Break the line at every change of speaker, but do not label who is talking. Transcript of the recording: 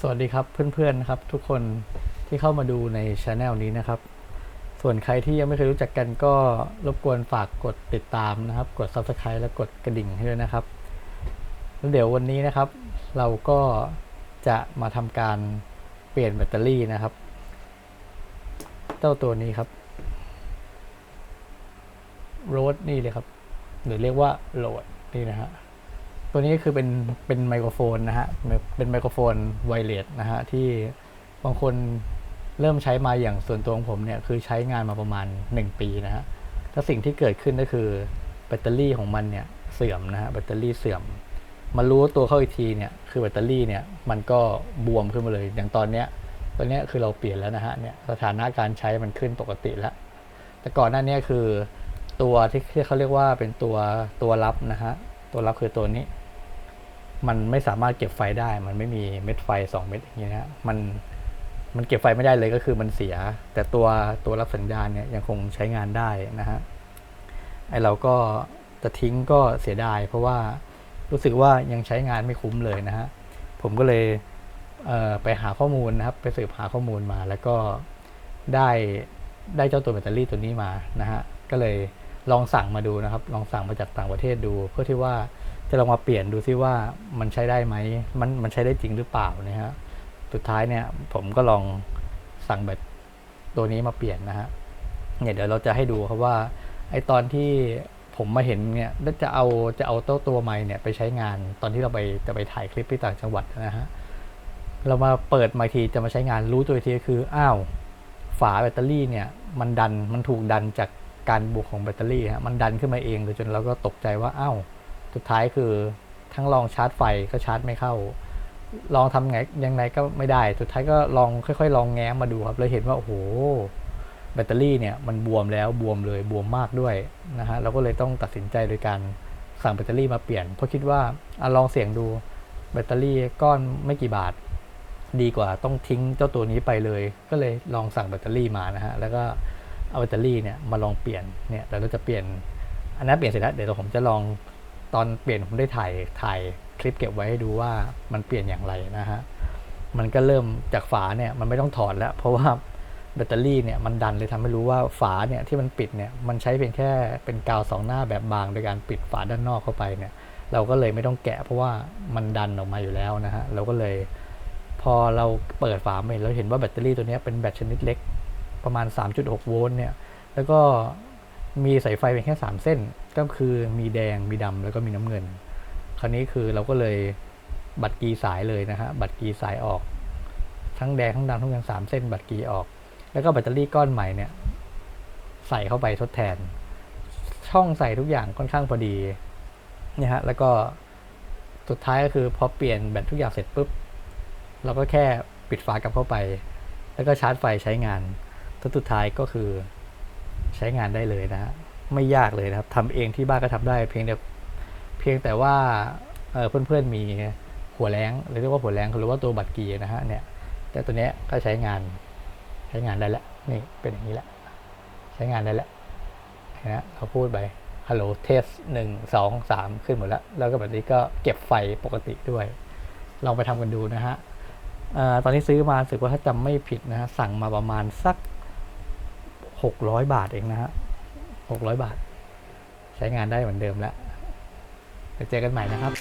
สวัสดีครับเพื่อนๆนะครับทุกคนที่เข้ามาดูในช anel นี้นะครับ ส่วนใครที่ยังไม่เคยรู้จักกันก็รบกวนฝากกดติดตามนะครับ กด subscribe และกดกระดิ่งให้ด้วยนะครับแล้วเดี๋ยววันนี้นะครับ เราก็จะมาทำการเปลี่ยนแบตเตอรี่นะครับ เจ้าตัวนี้ครับโรดนี่เลยครับ หรือเรียกว่าโหลดนี่นะฮะ ตัวนี้คือเป็นเป็นไมโครโฟนนะฮะเป็นไมโครโฟนไวเลสนะฮะที่บางคนเริ่มใช้มาอย่างส่วนตัวของผมเนี่ยคือใช้งานมาประมาณ 1 ปีนะฮะแล้วสิ่งที่เกิดขึ้นก็คือแบตเตอรี่ของมันเนี่ยเสื่อมนะฮะแบตเตอรี่เสื่อมมารู้ตัวเข้าอีกทีเนี่ยคือแบตเตอรี่เนี่ยมันก็บวมขึ้นมาเลย อย่างตอนเนี้ยตอนเนี้ยคือเราเปลี่ยนแล้วนะฮะเนี่ยสถานะการใช้มันขึ้นปกติแล้ว แต่ก่อนหน้านี้คือตัวที่ที่เขาเรียกว่าเป็นตัวตัวรับนะฮะตัวรับคือตัวนี้ มันไม่สามารถเก็บไฟได้ มันไม่มีเม็ดไฟ 2 เม็ดอย่างเงี้ยนะมันมันเก็บไฟไม่ได้เลยก็คือมันเสีย แต่ตัวตัวรับสัญญาณเนี่ยยังคงใช้งานได้นะฮะไอเราก็จะทิ้งก็เสียดาย เพราะว่ารู้สึกว่ายังใช้งานไม่คุ้มเลยนะฮะผมก็เลยเไปหาข้อมูลนะครับไปสืบหาข้อมูลมา แล้วก็ได้ได้เจ้าตัวแบตเตอรี่ตัวนี้มานะฮะก็เลย ลองสั่งมาดูนะครับ ลองสั่งมาจากต่างประเทศดู เพื่อที่ว่าจะลองมาเปลี่ยนดูซิว่ามันใช้ได้ไหมมันมันใช้ได้จริงหรือเปล่านะฮะสุดท้ายเนี่ยผมก็ลองสั่งแบตตัวนี้มาเปลี่ยนนะฮะเนี่ยเดี๋ยวเราจะให้ดูครับว่าไอตอนที่ผมมาเห็นเนี่ยแล้วจะเอาจะเอาเต้าตัวไม้เนี่ยไปใช้งานตอนที่เราไปจะไปถ่ายคลิปที่ต่างจังหวัดนะฮะเรามาเปิดมาทีจะมาใช้งานรู้ตัวทีคืออ้าวฝาแบตเตอรี่เนี่ยมันดันมันถูกดันจาก การบวกของแบตเตอรี่ฮะมันดันขึ้นมาเองเลยจนเราก็ตกใจว่าอ้าวสุดท้ายคือทั้งลองชาร์จไฟก็ชาร์จไม่เข้า ลองทำไงยังไงก็ไม่ได้ สุดท้ายก็ลองค่อย ๆ ลองแง้มมาดูครับเลยเห็นว่าโอ้โหแบตเตอรี่เนี่ยมันบวมแล้วบวมเลยบวมมากด้วยนะฮะเราก็เลยต้องตัดสินใจโดยการสั่งแบตเตอรี่มาเปลี่ยน เพราะคิดว่าอะลองเสี่ยงดูแบตเตอรี่ก้อนไม่กี่บาท ดีกว่าต้องทิ้งเจ้าตัวนี้ไปเลย ก็เลยลองสั่งแบตเตอรี่มานะฮะแล้วก็ เอาแบตเตอรี่เนี่ยมาลองเปลี่ยนเนี่ยเดี๋ยวเราจะเปลี่ยนอันนั้นเปลี่ยนเสร็จแล้วเดี๋ยวผมจะลองตอนเปลี่ยนผมได้ถ่ายถ่ายคลิปเก็บไว้ให้ดูว่ามันเปลี่ยนอย่างไรนะฮะมันก็เริ่มจากฝาเนี่ยมันไม่ต้องถอดแล้ว เพราะว่าแบตเตอรี่เนี่ยมันดันเลยทำให้รู้ว่าฝาเนี่ยที่มันปิดเนี่ยมันใช้เพียงแค่เป็นกาวสองหน้าแบบบางโดยการปิดฝาด้านนอกเข้าไปเนี่ยเราก็เลยไม่ต้องแกะเพราะว่ามันดันออกมาอยู่แล้วนะฮะเราก็เลยพอเราเปิดฝามาเห็นเราเห็นว่าแบตเตอรี่ตัวนี้เป็นแบตชนิดเล็ก ประมาณ 3.6 โวลต์เนี่ย แล้วก็มีสายไฟเพียงแค่ 3 เส้น ก็คือมีแดง มีดำ แล้วก็มีน้ำเงิน คราวนี้คือเราก็เลยบัตรกีสายเลยนะฮะ บัตรกีสายออก ทั้งแดง ทั้งดำทั้งยังสามเส้น บัตรกีออก แล้วก็แบตเตอรี่ก้อนใหม่เนี่ย ใส่เข้าไปทดแทน ช่องใส่ทุกอย่างค่อนข้างพอดีนี่ฮะ แล้วก็สุดท้ายก็คือพอเปลี่ยนแบตทุกอย่างเสร็จปุ๊บ เราก็แค่ปิดฝากลับเข้าไป แล้วก็ชาร์จไฟใช้งาน ตัวสุดท้ายก็คือใช้งานได้เลยนะฮะไม่ยากเลยนะครับทำเองที่บ้านก็ทำได้ เพียงแต่เพียงแต่ว่าเพื่อนๆมีหัวแรงหรือเรียกว่าหัวแรงหรือว่าตัวบัตรกีนะฮะเนี่ยแต่ตัวเนี้ยก็ใช้งานใช้งานได้แล้วนี่เป็นอย่างนี้แหละใช้งานได้แล้วนไหมเขาพูดไปฮัลโหลเทสหนึ่งสองสามขึ้นหมดแล้ว แล้วก็แบบนี้ก็เก็บไฟปกติด้วยลองไปทำกันดูนะฮะอตอนนี้ซื้อมาสึกว่าถ้าจำไม่ผิดนะฮะสั่งมาประมาณสัก หกร้อยบาทเองนะฮะหกร้อยบาท ใช้งานได้เหมือนเดิมแล้วไปเจอกันใหม่นะครับ